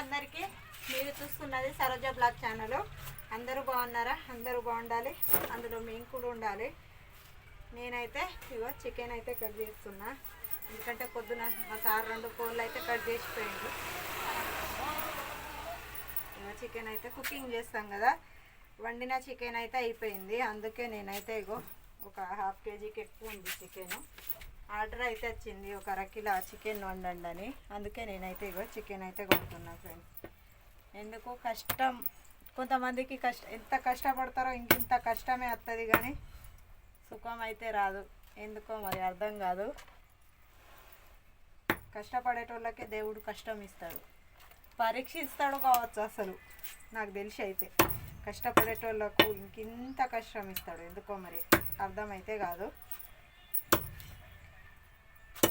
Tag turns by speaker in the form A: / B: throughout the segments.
A: అందరికీ మీరు చూస్తున్నది సరోజ బ్లాగ్ ఛానల్ అందరూ బాగున్నారా? అందరూ బాగుండాలి. అందులో మేము కూడా ఉండాలి. నేనైతే ఇగో చికెన్ అయితే కట్ చేస్తున్నా. ఎందుకంటే పొద్దున మా సార్ రెండు కోళ్ళు అయితే కట్ చేసిపోయింది ఇగో చికెన్ అయితే కుకింగ్ చేస్తాం కదా. వండిన చికెన్ అయితే అయిపోయింది. అందుకే నేనైతే ఇగో ఒక హాఫ్ కేజీకి ఎక్కువ ఉంది చికెను ఆర్డర్ అయితే వచ్చింది. ఒక అరకిలో చికెన్ వండండి అని. అందుకే నేనైతే ఇగో చికెన్ అయితే కొడుతున్నా ఫ్రెండ్స్. ఎందుకు? కష్టం. కొంతమందికి కష్ట ఎంత కష్టపడతారో ఇంకింత కష్టమే వస్తుంది కానీ సుఖం అయితే రాదు. ఎందుకో మరి అర్థం కాదు. కష్టపడేటోళ్ళకే దేవుడు కష్టం ఇస్తాడు. పరీక్ష ఇస్తాడు కావచ్చు అసలు. నాకు తెలిసి అయితే. కష్టపడేటోళ్ళకు ఇంకింత కష్టం ఇస్తాడు. ఎందుకో మరి? అర్థమైతే కాదు.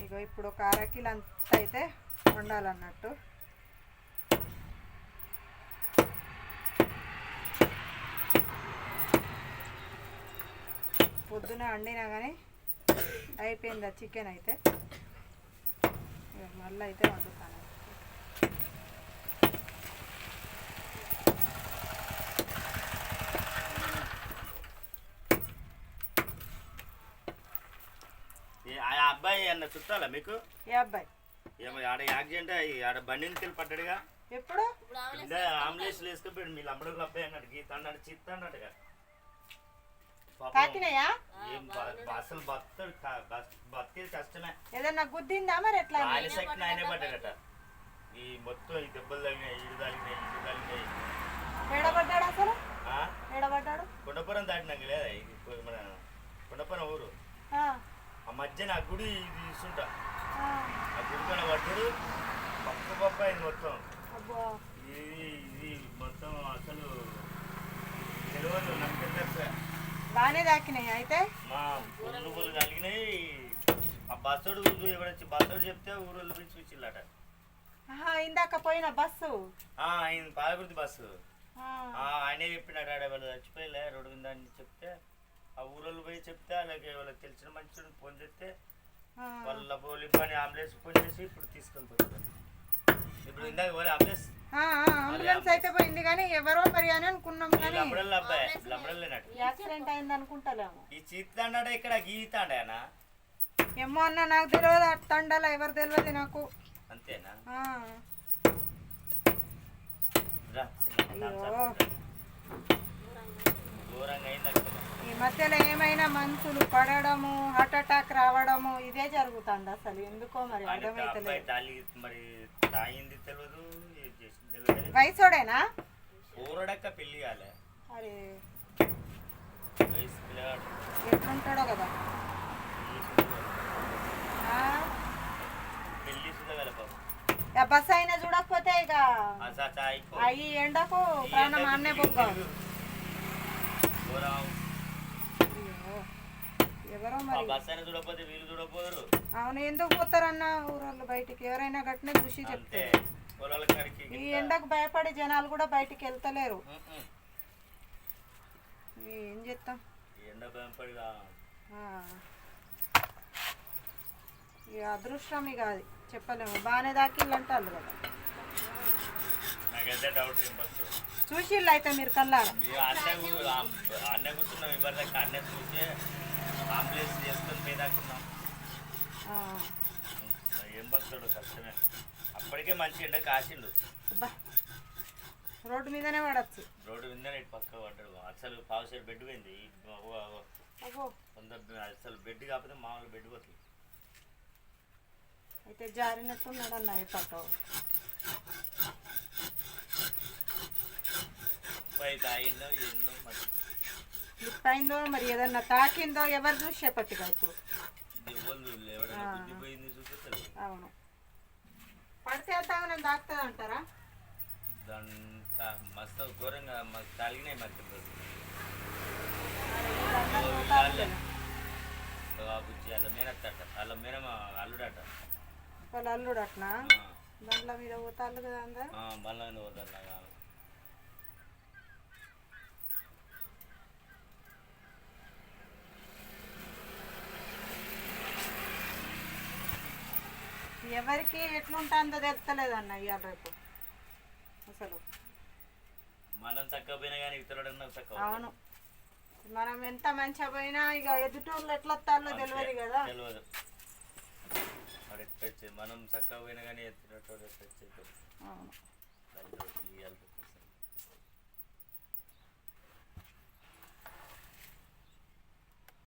A: ఇగో ఇప్పుడు ఒక అరకిలో అంత అయితే వండాలన్నట్టు. పొద్దున వండినా కానీ అయిపోయింది చికెన్ అయితే. మళ్ళీ అయితే వండుతాను
B: ఏ- ఆ అబ్బాయి అన్న చుట్టాలా మీకు?
A: ఏ అబ్బాయి?
B: ఏమో ఆడ యాక్సిడెంట్ అయ్యి ఆడ బండి నుంచి పడ్డాడుగా.
A: ఎప్పుడు?
B: కింద అంబులెన్స్ వేసుకుపోయాడు మీ అబ్బాయి అన్నాడు గీత అన్నాడు చిత్త అన్నట్టుగా పాపం
A: తాకినాయా
B: ఏం బ- బ- అసలు బతడు బతికేది కష్టమే.
A: ఏదన్నా గుద్దిందా మరి ఎట్లా?
B: ఆయన సెకండ్ ఆయనే పడ్డాడట. ఈ మొత్తం ఈ దెబ్బలు తగినాయి ఇడు తగినాయి ఇడు తగినాయి
A: ఏడబడ్డాడు అసలు?
B: ఆ?
A: ఏడబడ్డాడు?
B: కొండపురం దాటినాక లేదా మన కొండపురం ఊరు.
A: ఆ,
B: మధ్యన ఆ గుడి ఇది ఇస్తుంటా
A: ఆ,
B: గుడి పైన పడ్డాడు పక్క పక్క అయింది మొత్తం. ఇది ఇది మొత్తం అసలు తెలియదు నాకు తెలియదు
A: బాగానే తాకినాయి అయితే?
B: మా ఊళ్ళు ఊళ్ళు కలిగినాయి ఆ బస్సోడు ఎవడొచ్చి బస్సోడు చెప్తే ఊరోళ్ళు పిలిచి వచ్చిల్లట
A: ఇందాక పోయిన బస్సు?
B: ఆయన పాలకుర్తి బస్సు. ఆయనే చెప్పినాడు ఆడ వాళ్ళు చచ్చిపోయిలే రోడ్డు మీద అని చెప్తే ఆ ఊరోళ్ళు పోయి చెప్తే అలాగే వాళ్ళకి తెలిసిన మనుషులను ఫోన్ చేస్తే
A: ఆ.
B: వాళ్ళ పోలి పని అంబులెన్స్ ఫోన్ చేసి ఇప్పుడు తీసుకొని పోతారు. ఇప్పుడు ఇందాక పోలే అంబులెన్స్.
A: అంబులెన్స్ అయితే పోయింది కానీ ఎవరో మరి అని అనుకున్నాం కానీ
B: లంబడల్ అబ్బాయి లంబడల్ లేనాడు
A: యాక్సిడెంట్ అయింది అనుకుంటలేము.
B: ఈ చీత అన్నాడా ఇక్కడ గీత అన్నాయనా
A: ఏమో అన్న నాకు తెలియదు అట్టండాల ఎవరు తెలియదు నాకు.
B: అంతేనా. ఘోరంగా అయింది అక్కడ.
A: ఈ మధ్యలో ఏమైనా మనుషులు పడడము హార్ట్ అటాక్ రావడము ఇదే జరుగుతుంది అసలు. ఎందుకో మరి అర్థమైతలేదు
B: మరి తాగింది తెలియదు
A: వయసోడేనా?
B: ఊరడక్క పెళ్ళి కాలే.
A: అరే. ఎట్లుంటాడో కదా. బస్ అయినా చూడకపోతే ఇక ఈ ఎండకు ప్రాణం అన్నే బొగ్గ
B: ఘోరం
A: అయ్యో, ఎవరో మరి. అవును ఎందుకు పోతారన్న ఊరోళ్ళు బయటికి? ఎవరైనా గట్టినే చెప్తారు.
B: పొలాల కాడికి
A: ఈ ఎండకు భయపడి జనాలు కూడా బయటికి వెళ్తలేరు. ఏం చేస్తాం. ఇక అదృష్టం ఇక అది. చెప్పలేము. బాగానే దాకిళ్ళు అంటారు కదా చూసిళ్ళు అయితే మీరు కల్లారా
B: మీ అన్న కూ- ఆ- అన్న కూర్చున్నాం ఇవ్వరు దాకా అన్న చూసి అంబులెన్స్ చేసుకొని పోయినాకున్నాం. ఏం బస్తాడు కష్టమే. అప్పటికే మంచి ఎండ కాసిండు.
A: అబ్బా రోడ్డు మీదనే పడచ్చు.
B: రోడ్డు మీద ఇటు పక్క పడ్డాడు. అసలు పావు సైడ్ బెడ్ పోయింది. కొందరు అసలు బెడ్ కాకపోతే మామూలు బెడ్ పోతుంది.
A: అయితే జారినట్టున్నాడు అన్న ఈ పక్క
B: పై తాగిందో ఏందో మరి.
A: లిఫ్ట్ అయిందో మరి ఏదన్నా తాకిందో ఎవరు చూసి చెప్పట్టుగా ఇప్పుడు. అవును. పడితే తాగనం తాకుతుంది అంటారా?
B: మస్తు ఘోరంగా తలిగినాయి మరి బుజ్జి వాళ్ళ మేనత్తట వాళ్ళ మేనమ అల్లుడట.
A: వాళ్ళ అల్లుడు అట్నా
B: ఆ,
A: బండ్ల మీద పోతారు కదా అందరు?
B: ఆ, బల్ల మీద పోతారు
A: ఎవరికి ఎట్లుంటుందో తెలుస్తలేదు అన్న ఇవాళ రేపు. అసలు.
B: మనం చక్కగా పోయినా కానీ ఇతరుడన్నా చక్కగా
A: అవును. మనం ఎంత మంచిగా పోయినా ఇక ఎదుటోళ్ళు ఎట్లా వస్తారో తెలియదు కదా.
B: తెలియదు వాడు మనం చక్కగా పోయినా కానీ ఎత్తునట్టు ఈ